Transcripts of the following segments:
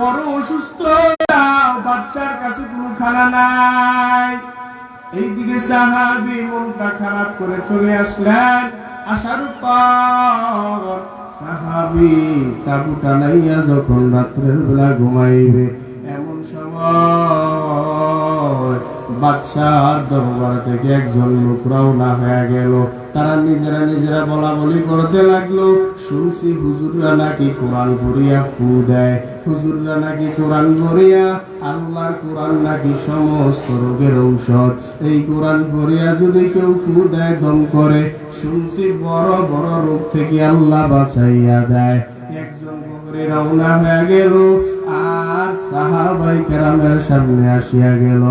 বড় অসুস্থ বাচ্চার কাছে কোনো খানা নাই। এইদিকে সাহাবি মনটা খারাপ করে চলে আসলেন। আসার পর সাহাবি তাবুটা নাইয়া যখন রাত্রের বেলা ঘুমাইবে, এমন সময় বাদশাহ দরবার থেকে একজন লোক রওনা হয়ে গেল। তারা নিজেরা নিজেরা বলা বলি করতে লাগল। শুনছি হুজুররা নাকি কোরআন পড়িয়া ফু দেয়। হুজুররা নাকি কোরআন পড়িয়া আল্লাহর কোরআন নাকি সমস্ত রোগের ঔষধ। এই কোরআন পড়িয়া যদি কেউ ফু দেয়, দম করে। শুনছি বড় বড় রোগ থেকে আল্লাহ বাঁচাইয়া দেয়। একজন রওনা হয়ে গেল। আর সাহাবাই কেরামের সামনে আসিয়া গেল।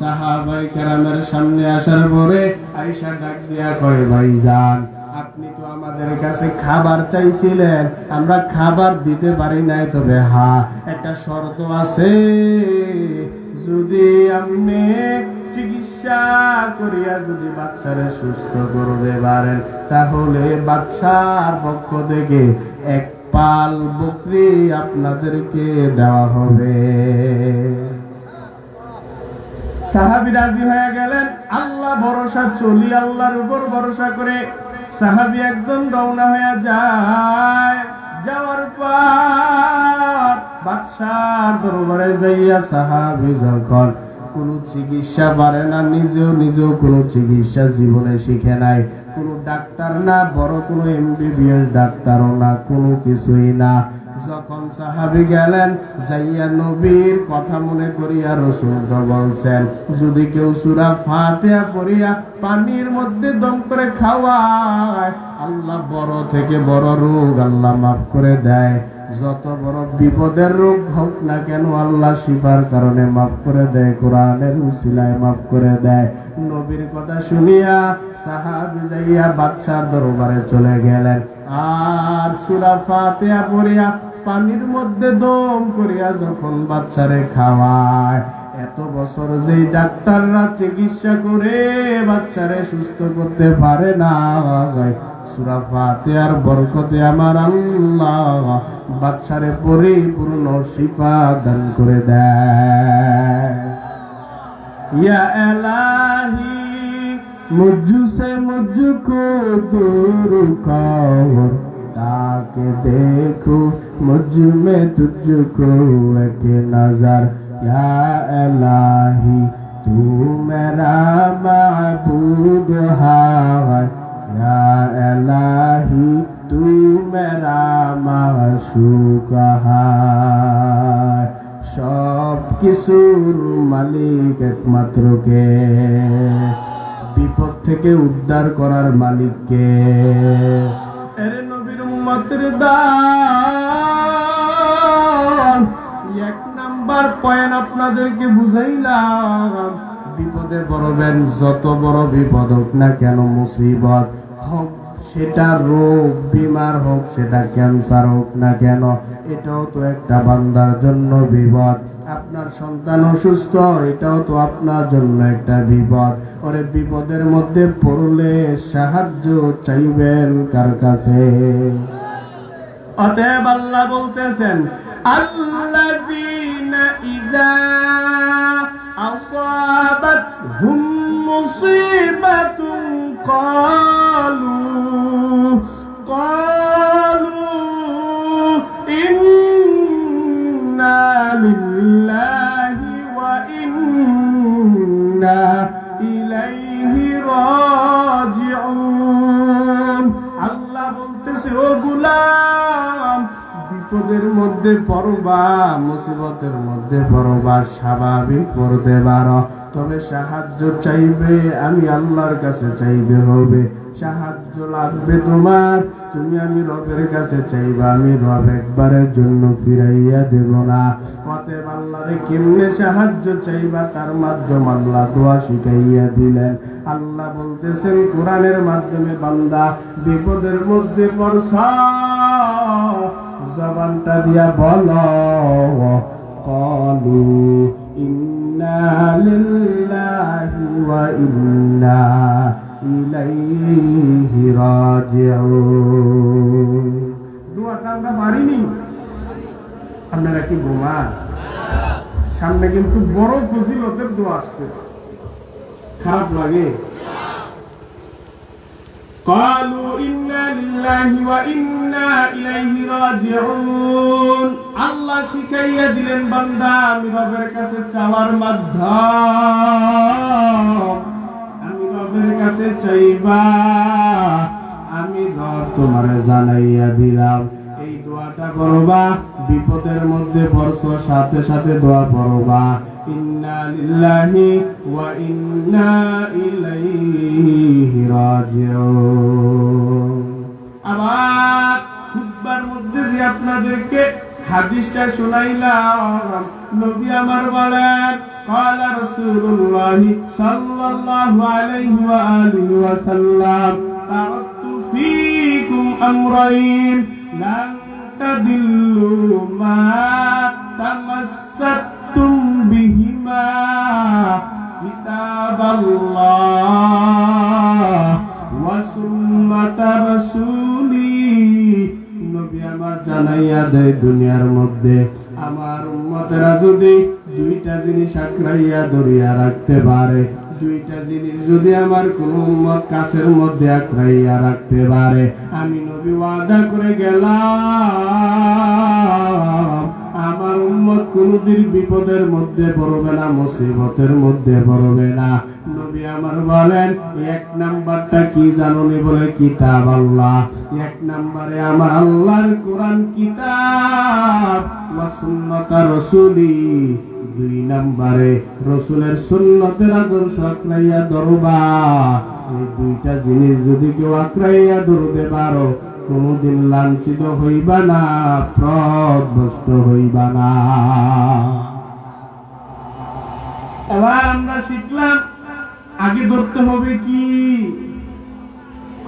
সাহাবাই কেরামের সামনে আসার পরে আইসা ডাক দিয়া কয়, ভাই যান, আপনি তো আমাদের কাছে খাবার চাইছিলেন, আমরা খাবার দিতে পারি নাই। তবে হা, একটা শর্ত আছে। যদি আপনি চিকিৎসা করিয়া যদি বাচ্চারে সুস্থ করবে পারেন, তাহলে বাচ্চার পক্ষ থেকে এক পাল বকরি আপনাদেরকে দেওয়া হবে। সাহাবি রাজি হয়ে গেলেন। আল্লাহ ভরসা, চলি আল্লাহর উপর ভরসা করে সাহাবি একজন রওনা হয়ে যায়। যাওয়ার পর বাদশার দরবারে যাইয়া সাহাবি যখন কোন চিকিৎসা পারে না, নিজেও নিজেও কোনো চিকিৎসা জীবনে শিখে নাই। কোনো ডাক্তার না, বড় কোনো এমবিবিএস ডাক্তারও না, কোনো কিছুই না। যখন সাহাবি গেলেন, যাইয়া নবীর কথা মনে করিয়া রসুল বলছেন, যদি কেউ সুরা ফাতেহা পড়িয়া পানির মধ্যে দম করে খাওয়ায়, আল্লাহ বড় থেকে বড় রোগ আল্লাহ মাফ করে দেয়। যত বড় বিপদের রোগ হোক না কেন, আল্লাহ শিফার কারণে মাফ করে দেয়, কোরআনের উসিলায় মাফ করে দেয়। নবীর কথা শুনিয়া সাহাবি যাইয়া বাদশার দরবারে চলে গেলেন। আর সুরা ফাতেয়া পড়িয়া পানির মধ্যে দম করিয়া যখন বাচ্চারে খাওয়ায় এত বছর যেই ডাক্তাররা চিকিৎসা করে বাচ্চারে সুস্থ করতে পারে না। সুরা আর বরকতে আমার আল্লাহ বাচ্চারে পরিপূর্ণ শিফা দান করে দেয় ইয়া এলাহি তাকে দেখো মুজু মে তুজু কো এক নজর। या इलाही तू मेरा महबूब है या इलाही तू मेरा माशूक है সব কিছুর মালিক একমাত্র কে বিপদ থেকে উদ্ধার করার মালিক কে এরে নবীর উম্মতের দান নাম্বার পয়েন্ট আপনাদেরকে বুঝাইলাম। বিপদে পড়বেন, যত বড় বিপদ হোক না কেন, মুসিবত হোক, সেটা রোগ, বিমার হোক, সেটা ক্যান্সার হোক না কেন, এটাও তো একটা বান্দার জন্য বিপদ। আপনার সন্তান অসুস্থ, এটাও তো আপনার জন্য একটা বিপদ। ওরে বিপদের মধ্যে পড়লে সাহায্য চাইবেন কার কাছে? অতএব আল্লাহ বলতেছেন, আল্লাযীনা ইযা আসাবাতহুম মুসিবাতুন ক্বালু ক্বালু ইন্না লিল্লাহি ওয়া ইন্না ইলাইহি রাজিউন। বলতেছে ও গুলাম বিপদের মধ্যে পড়বা, মুসিবতের মধ্যে পড়বা, স্বাভাবিক পড়তে পারো। তবে সাহায্য চাইবে, আমি আল্লাহর কাছে চাইবে হবে। সাহায্য লাগবে তোমার, তুমি আমি রবের কাছে চাইবা, আমি রব একবারের জন্য ফিরাইয়া দেব না। অতএব আল্লাহরে কেমনে সাহায্য চাইবা, তার মাধ্যম আল্লাহ দোয়া শিখাইয়া দিলেন। আল্লাহ বলতেছেন, কোরআনের মাধ্যমে বান্দা, বিপদের মধ্যে পড়ছ। জবানটা দিয়া বল কলু ইন্না লিল্লাহি ওয়া ইন্না ইলাইহি রাজিউন দোয়াটা আমরা পারিনি আপনারা কি ঘুমান আমার সামনে কিন্তু বড় ফজিলতের দোয়া আসতেছে খারাপ লাগে قالوا إنا لله وإنا إليه আল্লাহ শিখাইয়া দিলেন, বান্দা, আমি বাবের কাছে চাওয়ার মাধ্যম। আমি বাবের কাছে চাইবা, আমি তোমার জানাইয়া দিলাম। এই বিপদের মধ্যে সাথে সাথে দোয়া পড়বা। ইন্না লিল্লাহি ওয়া ইন্না ইলাইহি রাজিউন। আবার খুতবার মধ্যে যে আপনাদেরকে হাদিসটা শোনাইলাম নবী আমার বলেন قال رسول الله صلى الله عليه وآله وسلم تركت فيكم أمرين لن تضلوا ما تمسكتم بهما كتاب الله দুনিয়ার মধ্যে। আমার উম্মতেরা যদি দুইটা জিনিস আঁকড়াইয়া ধরিয়া রাখতে পারে, দুইটা জিনিস যদি আমার কোন উম্মত কাছের মধ্যে আঁকড়াইয়া রাখতে পারে, আমি নবী ওয়াদা করে গেলাম, আমার উম্মত কোনদিন বিপদের মধ্যে পড়বে না, মুসিবতের মধ্যে পড়বে না। নবী আমার বলেন, এক নাম্বারটা কি জানুনি বলে, কিতাব আল্লাহ। এক নাম্বারে আমার আল্লাহর কোরআন কিতাব ওয়া সুন্নাতা রাসূলি। দুই নাম্বারে রসুলের সুন্নতের আদর্শ আঁকড়াইয়া ধরবা। এই দুইটা জিনিস যদি কেউ আঁকড়াইয়া ধরতে পারো, কোনদিন লাঞ্ছিত হইবা না প্রভ্রষ্ট হইবা না। এবার আমরা শিখলাম আগে ধরতে হবে কি?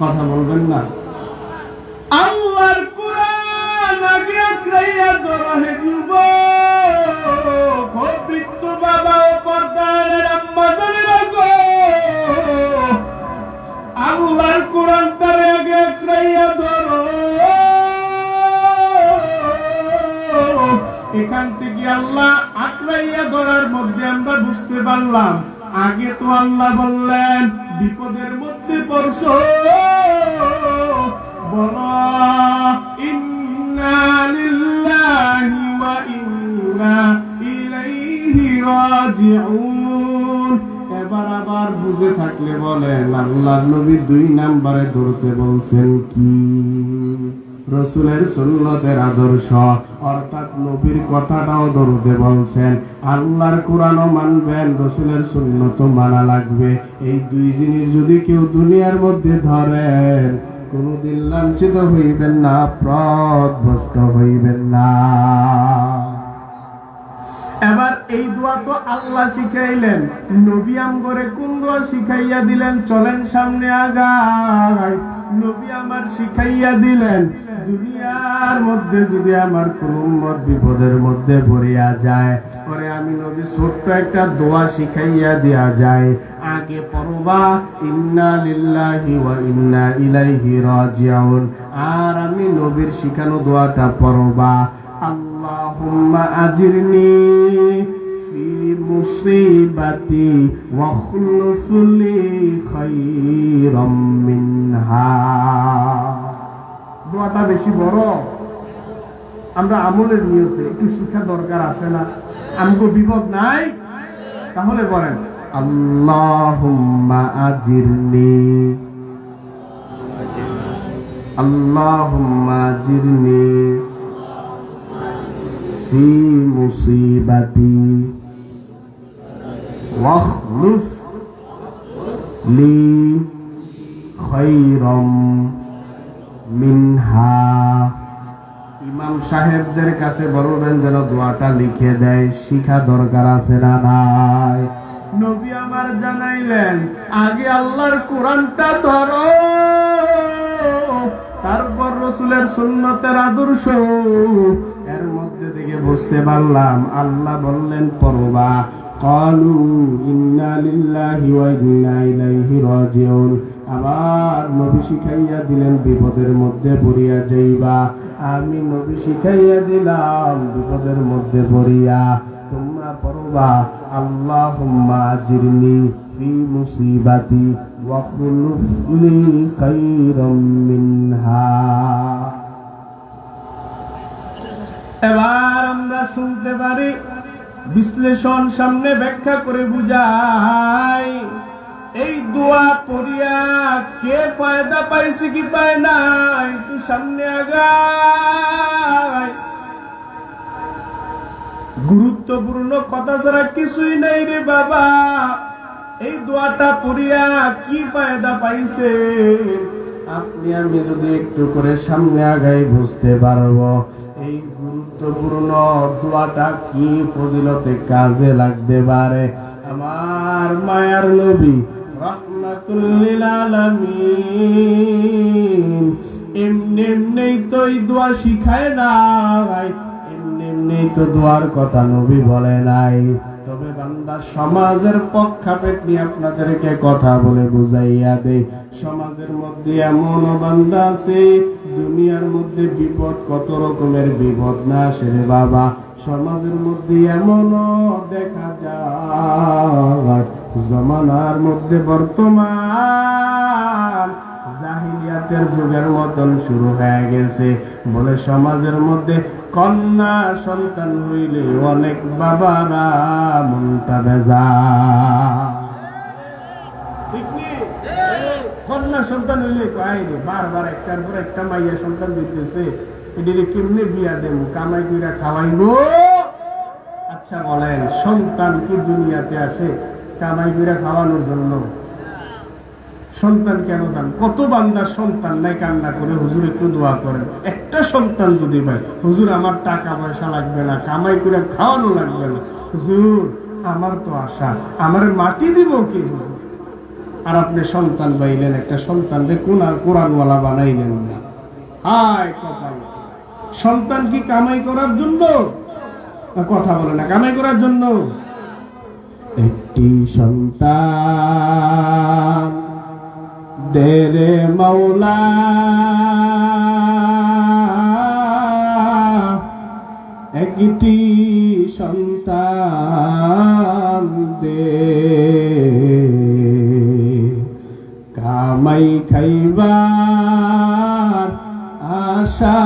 কথা বলবেন না। আল্লাহর কোরআন আগে আঁকড়াইয়া ধরা হে বৃদ্ধ বাবা ও গো। আল্লাহর কোরআনটারে আগে আঁকড়াইয়া ধরো। এখান থেকে আল্লাহ আঁকড়াইয়া ধরার মধ্যে আমরা বুঝতে পারলাম আগে তো আল্লাহ বললেন, বিপদের মধ্যে পড়ছো। বলো এবার আবার বুঝে থাকলে বলেন আল্লাহর নবী দুই নাম্বারে ধরতে বলছেন কি? রসুলের সুন্নতের আদর্শ। অর্থাৎ নবীর কথাটাও দরুদে বলছেন, আল্লাহর কোরআনও মানবেন, রসুলের সুন্নত মানা লাগবে। এই দুই জিনিস যদি কেউ দুনিয়ার মধ্যে ধরেন, কোনদিন লাঞ্ছিত হইবেন না প্রদ হইবেন না। এবার এই দোয়া তো আল্লাহ শিখাইলেন। নবী আমগরে কোন দোয়া শিখাইয়া দিলেন? চলেন সামনে আগায় নবী আমার শিখাইয়া দিলেন, দুনিয়ার মধ্যে যদি আমার কোন উম্মত বিপদের মধ্যে পড়িয়া যায়, পরে আমি নবী ছোট্ট একটা দোয়া শিখাইয়া দেয়া যায় আগে পড়বা, ইন্না লিল্লাহি ওয়া ইন্না ইলাইহি রাজিউন। আর আমি নবীর শিখানো দোয়াটা পড়বা। اللهم أجرني في مصيبتي واخلف لي خيرا منها দোয়াটা বেশি বড় আমরা আমলের নিয়তে একটু শিক্ষা দরকার আছে না আমগো বিপদ নাই তাহলে বলেন আল্লাহুম্মা আজিরনি আল্লাহুম্মা আজিরনি في مصيبتي واخلف لي خيرا منها ইমাম সাহেবদের কাছে বলবেন যেন দোয়াটা লিখে দেয় শিখা দরকার আছে না নাই নবী আমার জানাইলেন আগে আল্লাহর কোরআনটা ধরো তারপর রসুলের সুন্নতের আদর্শ এর মধ্যে থেকে বুঝতে পারলাম আল্লাহ বললেন পড়বা قالوا إنا لله وإنا إليه راجعون আবার নবী শিখাইয়া দিলেন বিপদের মধ্যে পড়িয়া যাইবা আমি নবী শিখাইয়া দিলাম বিপদের মধ্যে পড়িয়া তোমরা পড়বা আল্লাহুম্মা আজিরনি ফি মুসিবাতি খুলুফ লি খাইরাম মিনহা এবার আমরা শুনতে পারি, বিশ্লেষণ সামনে ব্যাখ্যা করে বুঝাই, এই দোয়া পড়িয়া কে ফায়দা পাইছে কি পায় না, একটু সামনে আগায় গুরুত্বপূর্ণ কথা ছাড়া কিছুই নাই রে বাবা। এই দোয়াটা পড়িয়া কি ফায়দা পাইছে? আপনি আমি যদি একটু করে সামনে আগাই বুঝতে পারব, এই গুরুত্বপূর্ণ দোয়াটা কি ফজিলতে কাজে লাগতে পারে? আমার মায়ার নবী এমনি এমনি তো এই শিখায় নাই, এমনি এমনি তো দোয়ার কথা নবী বলে নাই। সমাজের পক্ষাপেট নিয়ে আপনাদেরকে কথা বলে বুঝাইয়া দে সমাজের মধ্যে এমন বান্দা আছে, দুনিয়ার মধ্যে বিপদ কত রকমের বিপদ না আসে রে বাবা। সমাজের মধ্যে এমনও দেখা যায়, জমানার মধ্যে বর্তমান জাহিলিয়াতের যুগের মতন শুরু হয়ে গেছে। বলে সমাজের মধ্যে কন্যা সন্তান হইলে অনেক বাবারা মনটা বেজা? কন্যা সন্তান হইলে কয় রে, বারবার একটার পর একটা মাইয়া সন্তান দিতেছে। এদিকে কেমনে বিয়া দেব কামাই কইরা খাওয়াইবো? আচ্ছা বলেন, সন্তান কি দুনিয়াতে আসে কামাই কইরা খাওয়ানোর জন্য? সন্তান কেন চান কত বান্দার সন্তান নাই কান্না করে হুজুর একটু দোয়া করেন। একটা সন্তান যদি পাই হুজুর, আমার টাকা পয়সা লাগবে না, কামাই করে খাওয়ানো লাগবে না। হুজুর, আমার তো আশা, আমার মাটি দিব কি হুজুর? আর আপনি সন্তান পাইলেন, একটা সন্তান রে কোরআন কোরআনওয়ালা বানাইলেন না। হায় কপাল। সন্তান কি কামাই করার জন্য? কথা বলে না, কামাই করার জন্য? একটি সন্তান দেরে মৌলা একটি সন্তান দে। কামাই খাইবার আশা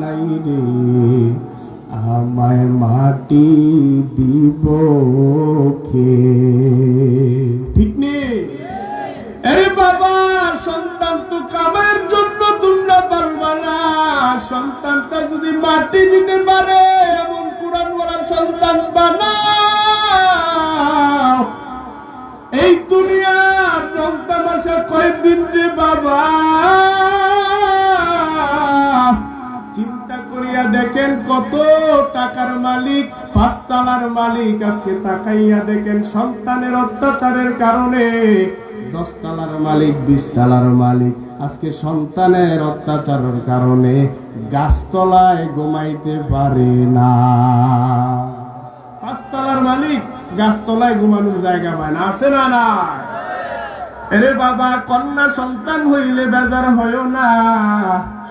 নাই রে। আমায় মাটি দিব কে? এই দুনিয়ার রং তামাশা কয়েকদিন রে বাবা? চিন্তা করিয়া দেখেন কত টাকার মালিক, পাঁচতলার মালিক আজকে তাকাইয়া দেখেন সন্তানের অত্যাচারের কারণে দশতলার মালিক, বিশতলার মালিক আজকে সন্তানের অত্যাচারের কারণে গাছতলায় ঘুমাইতে পারে না। পাঁচতলার মালিক, গাছতলায় ঘুমানোর জায়গা পায় না আছে না না এরে বাবা, কন্যা সন্তান হইলে বেজার হয় না।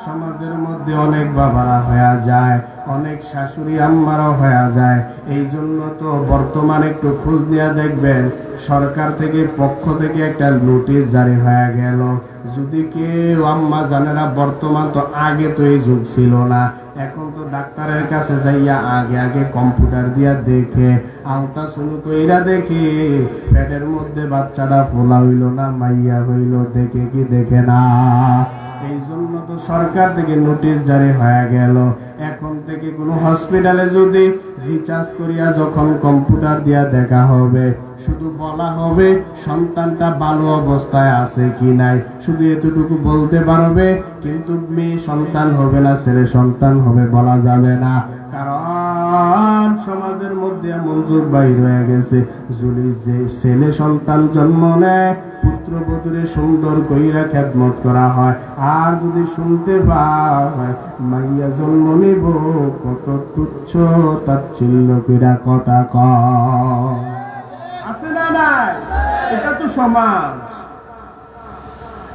সমাজের মধ্যে অনেক বাবারা হয়ে যায়, অনেক শাশুড়ি আম্মারাও হয়ে যায়। এই জন্য তো বর্তমানে একটু খোঁজ নিয়ে দেখবেন, সরকার থেকে পক্ষ থেকে একটা নোটিশ জারি হয়ে গেল। যদি কেউ আম্মা জানে না বর্তমান তো আগে তো এই যুগ ছিল না। এখন তো ডাক্তারের কাছে যাইয়া আগে আগে কম্পিউটার দিয়া দেখে, আলতা শুরু কইরা দেখে, পেটের মধ্যে বাচ্চাটা ফোলা হইল না, মাইয়া হইল, দেখে কি দেখে না। এই জন্য তো সরকার থেকে নোটিশ জারি হয়ে গেল। এখন থেকে কোনো হসপিটালে যদি রিচার্জ করিয়া যখন কম্পিউটার দিয়া দেখা হবে, শুধু বলা হবে সন্তানটা ভালো অবস্থায় আছে কি নাই। শুধু এতটুকু বলতে পারবে, কিন্তু মেয়ে সন্তান হবে না, ছেলে সন্তান হবে বলা যাবে না। কারণ সমাজের মধ্যে যুগ বাইর হয়ে গেছে, যদি যে ছেলে সন্তান জন্ম নেয় পুত্র পুত্রবধূরে সুন্দর কইরা খেদমত করা হয়। আর যদি শুনতে পায়, মাইয়া জন্ম নিব, কত তুচ্ছ তাচ্ছিল্য কইরা কথা কয়। আছে না এটা তো সমাজ।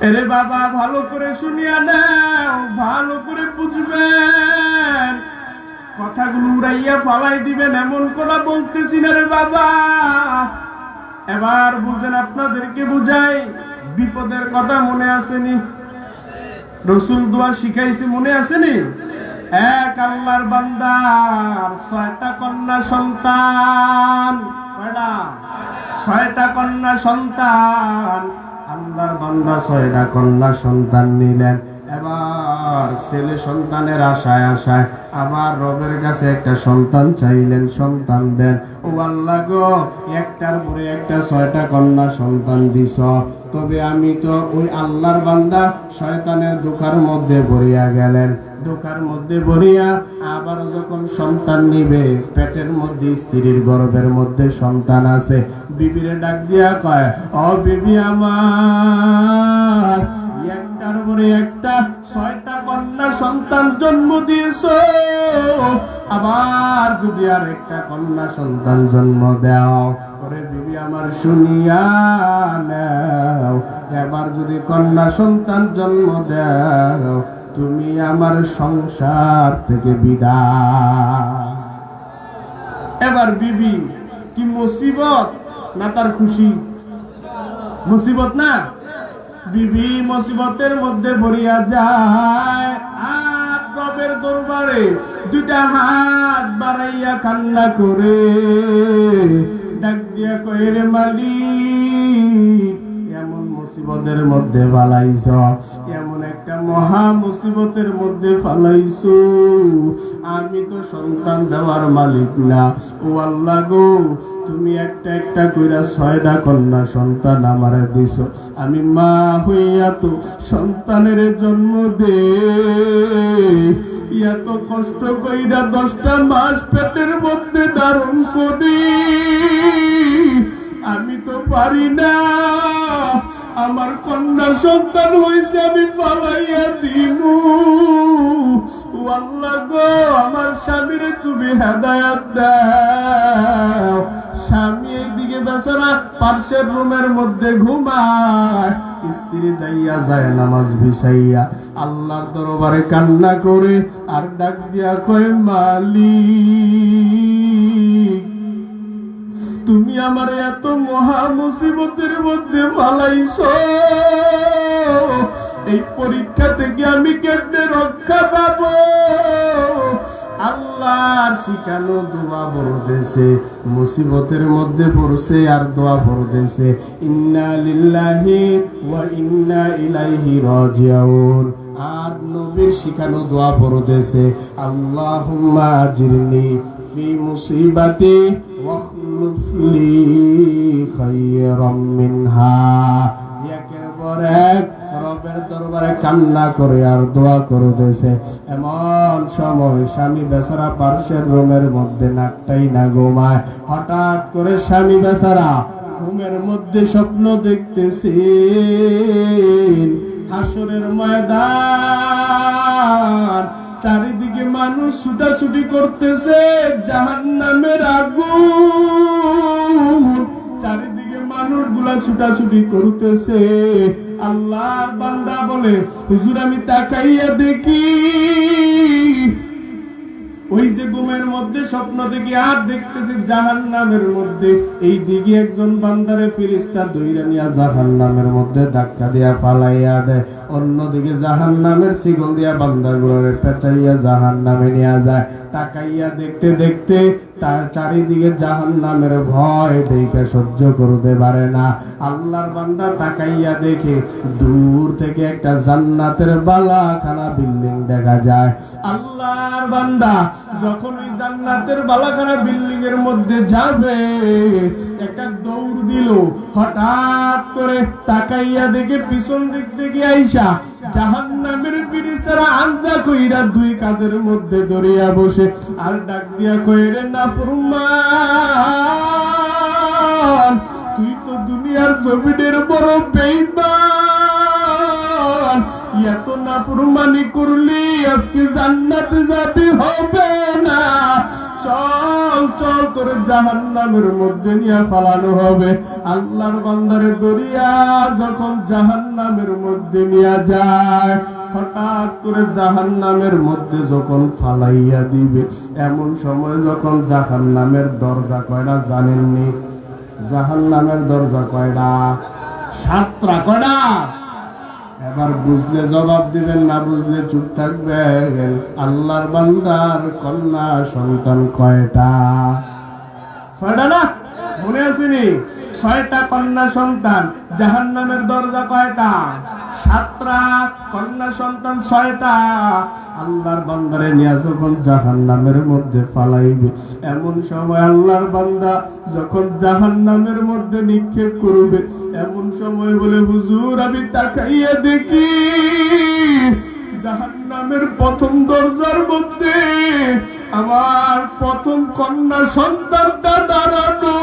এরে বাবা, ভালো করে শুনিয়া নাও, ভালো করে বুঝবেন। কথাগুলো উড়াইয়া ফালাই দিবেন, এমন কথা বলতেছি না রে বাবা। এবার বুঝেন আপনাদেরকে বুঝাই, বিপদের কথা মনে আসেনি? রসুল দোয়া শিখাইছে, মনে আসেনি? এক আল্লাহর বান্দার ছয়টা কন্যা সন্তান? ছয়টা কন্যা সন্তান। আল্লাহর বান্দা ছয়টা কন্যা সন্তান নিলেন। এবার ছেলে সন্তানের আশায় আশায় আবার রবের কাছে একটা সন্তান চাইলেন, সন্তান দেন। ও আল্লাহ গো, একটার পরে একটা ছয়টা কন্যা সন্তান দিছ। তবে আমি তো ওই আল্লাহর বান্দা শয়তানের দুঃখার মধ্যে ভরিয়া গেলেন। দুঃখার মধ্যে ভরিয়া আবার যখন সন্তান নিবে, পেটের মধ্যে, স্ত্রীর গর্ভের মধ্যে সন্তান আছে। বিবিরে ডাক দিয়া কয়, ও বিবি আমার একটার পরে একটা, ছয়টা কন্যা সন্তান জন্ম দিয়েছ। আবার যদি আর একটা কন্যা সন্তান জন্ম দাও, ওরে বিবি আমার শুনিয়া নাও। এবার যদি কন্যা সন্তান জন্ম দাও, তুমি আমার সংসার থেকে বিদায়। এবার বিবি, কি মুসিবত? না তার খুশি? মুসিবত না? বিবি মুসিবতের মধ্যে ভরিয়া যায়। আর রবের দরবারে দুইটা হাত বাড়াইয়া কান্না করে। ডাক দিয়া কয়ের মালিক, এমন মুসিবতের মধ্যে ফালাইছ এমন একটা মহা মুসিবতের মধ্যে ফালাইছো। আমি তো সন্তান দেওয়ার মালিক না। ও আল্লাহ গো, তুমি একটা একটা কইরা ছয়টা কন্যা সন্তান আমারে দিছ। আমি মা হইয়া তো সন্তানের জন্ম দে। এত কষ্ট কইরা দশটা মাস পেটের মধ্যে দারুণ করি। আমি তো পারি না। আমার কন্যা সন্তান হয়েছে আমি ফালাইয়া ও আল্লাহ আমার স্বামীরে তুমি হেদায়াত স্বামী এইদিকে বেচারা পার্শ্বের রুমের মধ্যে ঘুমায়। স্ত্রী যাইয়া যায়, নামাজ বিছাইয়া। আল্লাহর দরবারে কান্না করে আর ডাক দিয়া কয়, মালিক। তুমি আমার এত মহা মুসিবতের মধ্যে ফালাইছ। এই পরীক্ষা থেকে আমি কেমনে রক্ষা পাব? আল্লাহর শিখানো দোয়া পড়তেছে মুসিবতের মধ্যে পড়ছে আর দোয়া পড়তেছে ইন্না লিল্লাহি ওয়া ইন্না ইলাইহি রাজিউন। আর নবীর শিখানো দোয়া পড়তেছে আল্লাহুম্মা আজিরনি ফি মুসিবাতি ওয়া لي خيرا منها একের পর এক রবের দরবারে কান্না করে আর দোয়া করতেছে এমন সময় স্বামী বেচারা পার্শ্বের রুমের মধ্যে নাকটাই না ঘুমায় হঠাৎ করে স্বামী বেচারা ঘুমের মধ্যে স্বপ্ন দেখতেছে হাসরের ময়দান চারিদিকে মানুষ ছুটাছুটি করতেছে জাহান নামের আগুন। চারিদিকে মানুষগুলা ছুটাছুটি করতেছে। আল্লাহর বান্দা বলে, হুজুর, আমি তাকাইয়া দেখি। ওই যে ঘুমের মধ্যে স্বপ্ন থেকে আর দেখতেছি জাহান নামের মধ্যে। এই দিকে একজন বান্দারে ফিরিস্তা দইরা নিয়া জাহান নামের মধ্যে ধাক্কা দিয়া ফালাইয়া দেয়। অন্যদিকে জাহান নামের শিকল দিয়া বান্দাগুলোরে পেঁচাইয়া জাহান নামে নিয়ে যায়। তাকাইয়া দেখতে দেখতে চারিদিকে জাহান নামের ভয় দেখে সহ্য করতে পারে না। আল্লাহর বান্দা তাকাইয়া দেখে দূর থেকে একটা জান্নাতের বালাখানা বিল্ডিং দেখা যায়। আল্লাহর বান্দা যখন ওই জান্নাতের বালাখানা বিল্ডিং এর মধ্যে যাবে, একটা দৌড় দিল। হঠাৎ করে তাকাইয়া দেখে পিছন দিক থেকে আইসা জাহান নামের ফিরিস্তারা আঞ্জা কইরা দুই কাদের মধ্যে দরিয়া বসে। আর ডাক দিয়া কইরে, না নাফরমান তুই তো দুনিয়ার জমিনের বড় বেইমান। এত নাফরমানি করলি, আজকে জান্নাতে যাবি হবে না। চল চল করে জাহান নামের মধ্যে নিয়ে ফালানো হবে। আল্লাহর বান্দারে দরিয়া যখন জাহান নামের মধ্যে নিয়ে যায় হঠাৎ করে জাহান্নামের মধ্যে যখন ফালাইয়া দিবে, এমন সময় যখন জাহান্নামের দরজা কয়টা জানেননি? জাহান্নামের দরজা কয়টা সাতটা কয়টা এবার বুঝলে জবাব দিবেন, না বুঝলে চুপ থাকবে আল্লাহর বান্দার কন্যা সন্তান কয়টা? ছয়টা না? মনে আসেনি, ছয়টা কন্যা সন্তান জাহান নামের দরজা কয়টা? সাতটা কন্যা সন্তান, ছয়টা। আল্লাহর বান্দারে নিয়ে যখন জাহান নামের মধ্যে ফালাইবে, এমন সময় আল্লাহর বান্দা যখন জাহান নামের মধ্যে নিক্ষেপ করবে, এমন সময় বলে, হুজুর, আমি তাকাইয়া দেখি। জাহান্নামের প্রথম দরজার মধ্যে আমার প্রথম কন্যা সন্তানটা দাঁড়ানো।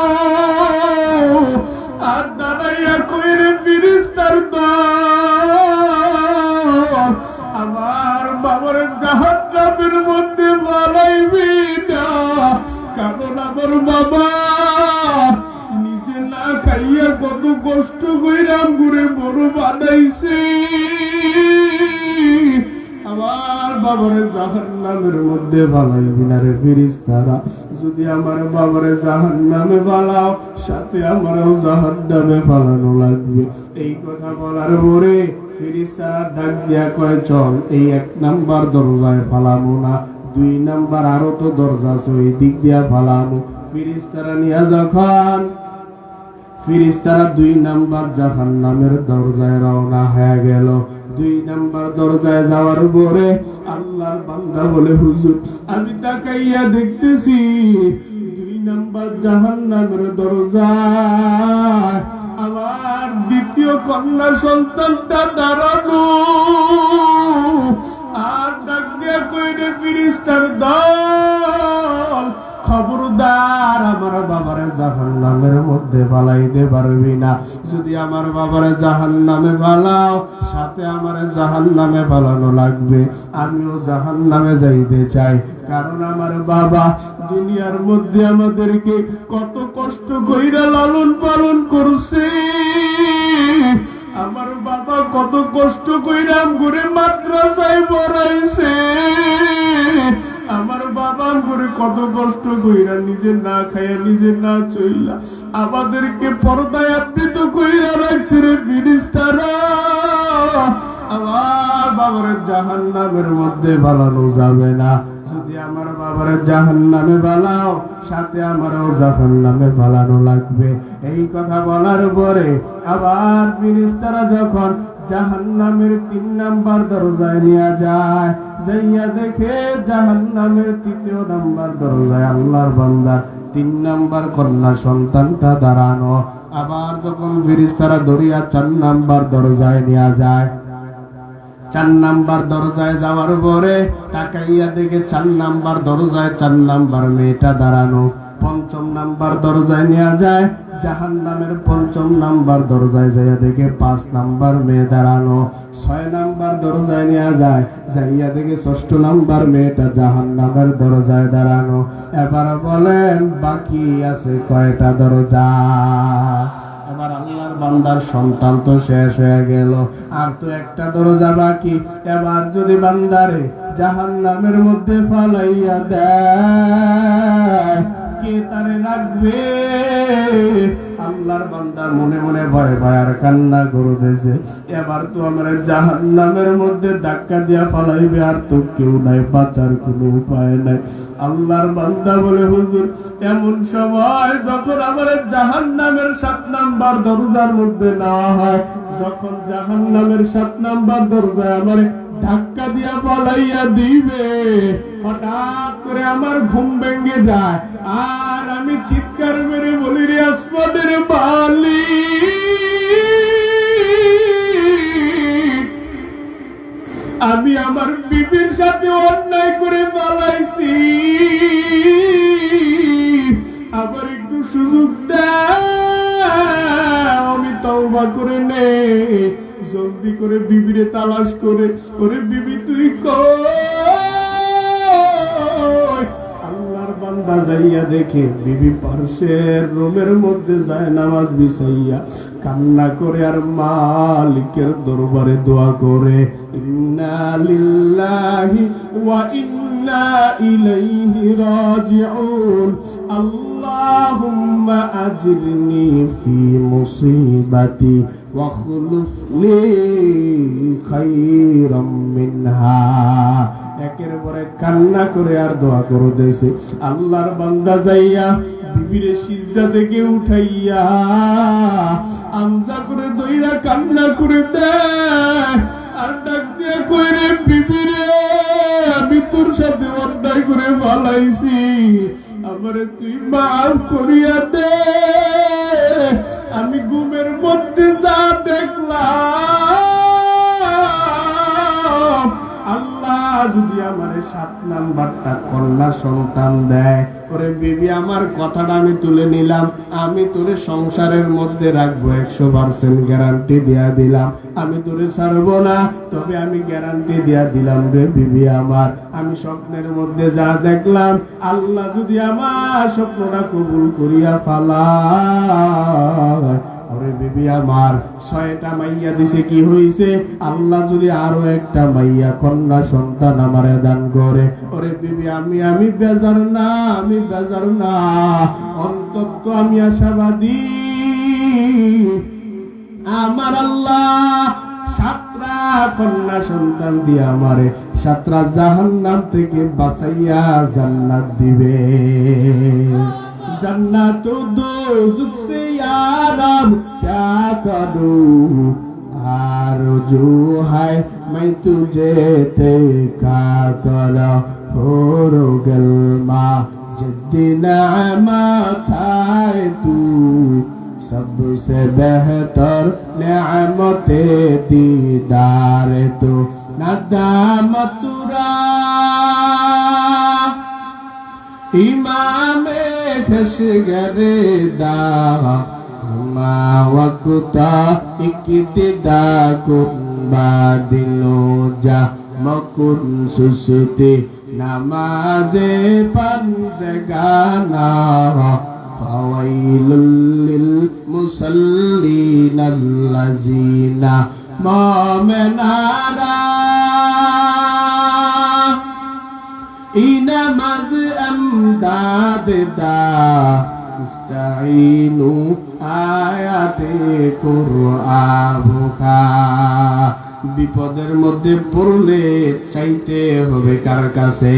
মধ্যে বালাই বিনারে ফিরিস তারা। যদি আমার বাবারে জাহান্নামে বালাও সাথে আমারও জাহান্নামে বালানো লাগবে। এই কথা বলার পরে ফিরিস তারা ডাক দিয়া কয়, চল, এই এক নাম্বার দরজায় ফালামো না, দুই নাম্বার আরও তো দরজা আছে, ওই দিক দিয়া ফালামো ফিরিস তারা নিয়ে যখন ফিরিস্তারা দুই নাম্বার জাহান নামের দরজায় রওনা হয়ে গেল দুই নাম্বার দরজায় যাওয়ার পরে আল্লাহর বান্দা বলে, হুজুর, আমি তাকাইয়া দেখতেছি দুই নাম্বার জাহান নামের দরজায় আমার দ্বিতীয় কন্যা সন্তানটা দাঁড়ানো আর ডাক দিয়া কইরে ফিরিস্তার দল খবরদার আমার বাবারে জাহান নামের মধ্যে ফালাইতে পারবি না। যদি আমার বাবারে জাহান নামে ফালাও, সাথে আমার জাহান নামে ফালানো লাগবে। আমিও জাহান নামে যাইতে চাই। কারণ আমার বাবা দুনিয়ার মধ্যে আমাদেরকে কত কষ্ট কইরা লালন পালন করছে। আমার বাবা কত কষ্ট কইরাম ঘুরে মাদ্রাসায় পড়াইছে। আমার বাবা করে কত কষ্ট কইরা নিজে না খাইয়া নিজে না চইলা আমাদেরকে পর্দায় আবৃত কইরা রাখছে রে আমার বাবার জাহান নামের মধ্যে বানানো যাবে না। যদি আমার জাহান নামে বালাও সাথে আমারও জাহান নামে বালানো লাগবে। এই কথা বলার পরে আবার ফিরিস্তারা যখন জাহান নামের তিন নাম্বার দরজায় নিয়ে যায়। যাইয়া দেখে জাহান নামের তৃতীয় নাম্বার দরজায় আল্লাহর বান্দার তিন নাম্বার কন্যা সন্তানটা দাঁড়ানো। আবার যখন ফিরিস্তারা দরিয়া চার নাম্বার দরজায় নিয়ে যায়, চার নাম্বার দরজায় যাওয়ার পরে তাকাইয়া দেখে চার নাম্বার দরজায় চার নাম্বার মেয়েটা দাঁড়ানো। পঞ্চম নাম্বার দরজায় নেওয়া যায় জাহান নামের পঞ্চম নাম্বার দরজায় যাইয়া দেখে পাঁচ নাম্বার মেয়ে দাঁড়ানো, ছয় নাম্বার দরজায় নেওয়া যায়, যাইয়া দেখে ষষ্ঠ নাম্বার মেয়েটা জাহান নামের দরজায় দাঁড়ানো। এবার বলেন, বাকি আছে কয়টা দরজা? এবার আল্লাহর বান্দার সন্তান তো শেষ হয়ে গেল, আর তো একটা দরজা বাকি। এবার যদি বান্দারে জাহান নামের মধ্যে ফালাইয়া দেয় কে তারে রাখবে আল্লাহর বান্দা মনে মনে ভয় ভয় আর কান্না করতেছে এবার তো আমার জাহান নামের মধ্যে ধাক্কা দিয়া ফালাইবে, আর তো কেউ নাই, বাঁচার কোনো উপায় নাই। আল্লাহর বান্দা বলে, হুজুর, এমন সময় যখন আমার জাহান নামের সাত নাম্বার দরজার মধ্যে নেওয়া হয়, যখন জাহান নামের সাত নাম্বার দরজায় আমার ধাক্কা দিয়া পালাইয়া দিবে। হঠাৎ করে আমার ঘুম ভেঙে যায়। আর আমি চিৎকার মেরে বলি, রে আসমানের বালি আমি আমার বিবির সাথে অন্যায় করে পালাইছি। আবার একটু সুযোগ দেয় আমি তওবা করে নে জলদি করে বিবিরে তালাশ করে, ওরে বিবি, তুই আল্লাহর বান্দা যাইয়া দেখে বিবি পার্শ্বের রুমের মধ্যে যায় নামাজ বিছাইয়া কান্না করে আর মালিকের দরবারে দোয়া করে, ইন্না লিল্লাহি ওয়া ইন্না ইলাইহি রাজিউন আল্লাহুম্মা আজরনি ফি মুসিবাতি واخلف لي خيرا منها একের পরে কান্না করে আর দোয়া করে দিয়েছে আল্লাহর বান্দা যাইয়া বিবিরে সিজদা থেকে উঠাইয়া আমজা করে দইরা কান্না করে দেয় আর ডাক দিয়ে কইরে বিবিরে আমি তোর সাথে অন্যায় করে ভালাইছি আমারে তুই মাফ করিয়া দে। আমি ঘুমের মধ্যে যা দেখলাম যদি আমার সাত নাম্বারটা কন্যা সন্তান দেয়, ওরে বিবি, আমার কথাটা আমি তুলে নিলাম। আমি তোরে সংসারের মধ্যে রাখব, একশো পার্সেন্ট গ্যারান্টি দিয়া দিলাম। আমি তোরে ছাড়বো না, তবে আমি গ্যারান্টি দিয়া দিলাম রে বিবি আমার। আমি স্বপ্নের মধ্যে যা দেখলাম, আল্লাহ যদি আমার স্বপ্নটা কবুল করিয়া ফালা ওরে বিবি আমার, ছয়টা মাইয়া দিছে, কি আল্লাহ যদি মাইয়া সন্তান দান আমি আমি অন্তত আমি আমার আল্লাহ কন্যা সন্তান দিয়ে থেকে বাঁচাইয়া জান্নাত দিবে। जन्ना तो दो दोजुक से आराम क्या करूँ? जो है, मैं तुझे ते का कर हो रोगल माँ जिद्दीन माथाए तू। सबसे बेहतर नमत दीदार तो नदाम तुरा इमाम كشجر ما وقتا اقتداكم بعد الوجه مكن سستي نماز بندگانا فويل للمصلين الذين ما منارا ইনামাজ আমদাদ দা ইস্তাইনু আয়াতে কুরআনুকা। বিপদের মধ্যে পড়লে চাইতে হবে কার কাছে?